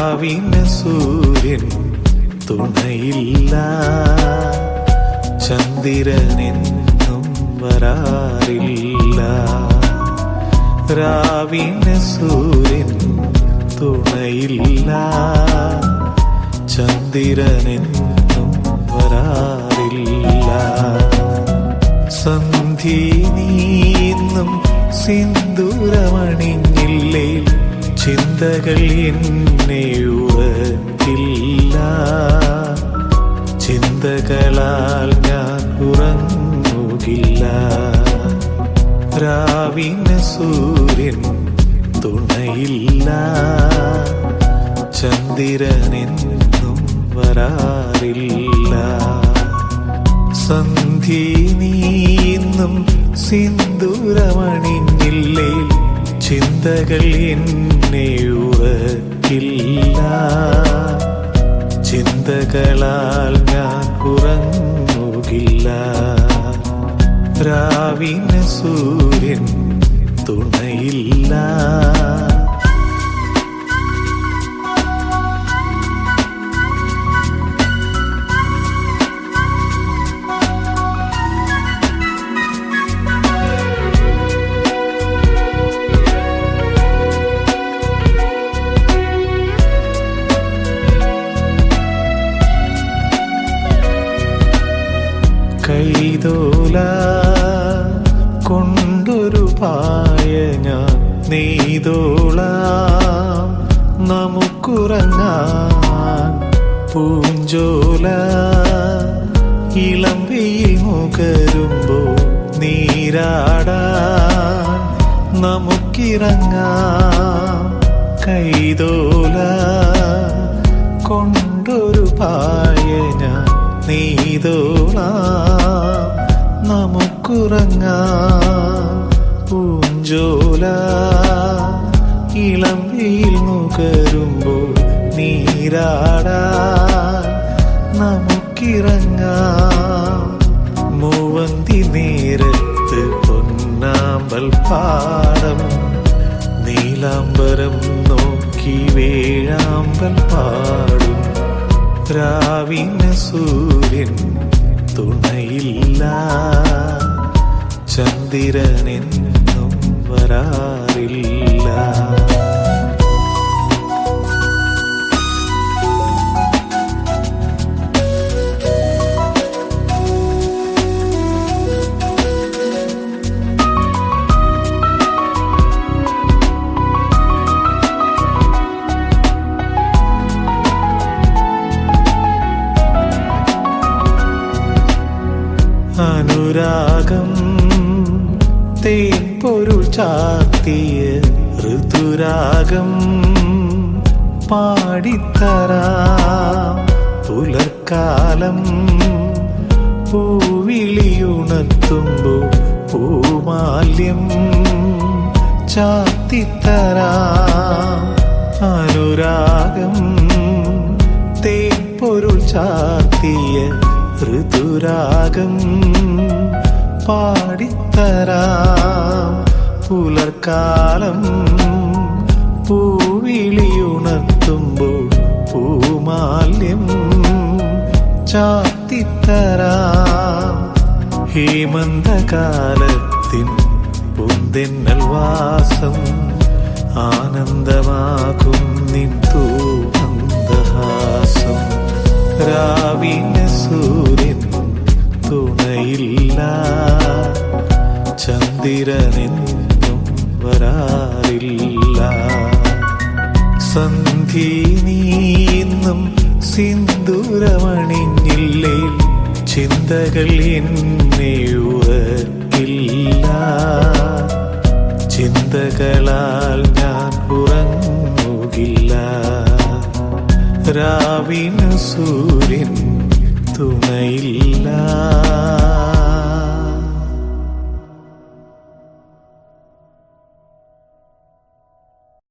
രാവിന് സൂര്യൻ തുണയില്ല. ചന്ദ്രനെന്നും വരാറില്ല. രാവിന് സൂര്യൻ തുണയില്ല. ചന്ദ്രനെന്നും വരാറില്ല. സന്ധി നീന്നും സിന്ദൂരമണിഞ്ഞില്ലേ ചിന്തകൾ എന്നെ ഉറക്കില്ല ചിന്തകളാൽ ഞാൻ ഉറങ്ങുകില്ല. രാവിന് സൂര്യൻ തുണയില്ല. ചന്ദ്രനെന്നും വരാറില്ല. സന്ധി നീന്നും സിന്ദൂരമണിഞ്ഞില്ലേ. ചിന്തകൾ എന്നെ ചിന്തകളാൽ ഞാൻ ഉറങ്ങുകില്ല. രാവിന് സൂര്യൻ തുണയില്ല. നെയ്തോളാം നമുക്കുറങ്ങാൻ പൂഞ്ചോല. ഇളം വെയിൽ മുകരുമ്പോ നീരാടാൻ നമുക്കിറങ്ങാം. കൈതോല കൊണ്ടൊരു പായ നീതോള. നമുക്കുറങ്ങാം. പൂഞ്ചോല. ഇളം വെയിൽ നുകരുമ്പോൾ നീരാടാൻ നമുക്കിറങ്ങാം. മൂവന്തി നേരത്ത് പൊന്നാമ്പൽ പാടം. നീലാംബരം നോക്കി വേഴാമ്പൽ പാടും. രാവിന് സൂര്യൻ തുണയില്ല. ചന്ദ്രനെന്നും വരാറില്ല. അനുരാഗം തേൻ പൊരുൾ ചാത്തിയ ഋതുരാഗം പാടിത്തരാ പുലർക്കാലം പൂവിളിയുണത്തുമ്പോ പൂമാല്യം ചാത്തിത്തരാ അനുരാഗം തേപ്പൊരുൾ പൊരുൾ ചാത്തിയ ഋതുരാഗം പാടിത്തരാം. പുലർക്കാലം പൂവിളിയുണർത്തുമ്പോൾ പൂമാല്യം ചാത്തിത്തരാം. ഹേമന്തകാലത്തിൻ പൊന്തെന്നൽ വാസം ആനന്ദമാകും നിൻ തൂമന്ദഹാസം രാവിന സൂര്യൻ സന്ധി നീന്നും സിന്ദൂരമണിഞ്ഞില്ലേ? ചിന്തകൾ എന്നെ ചിന്തകളാൽ ഞാൻ ഉറങ്ങുകില്ല. രാവിന് സൂര്യൻ തുണയില്ല.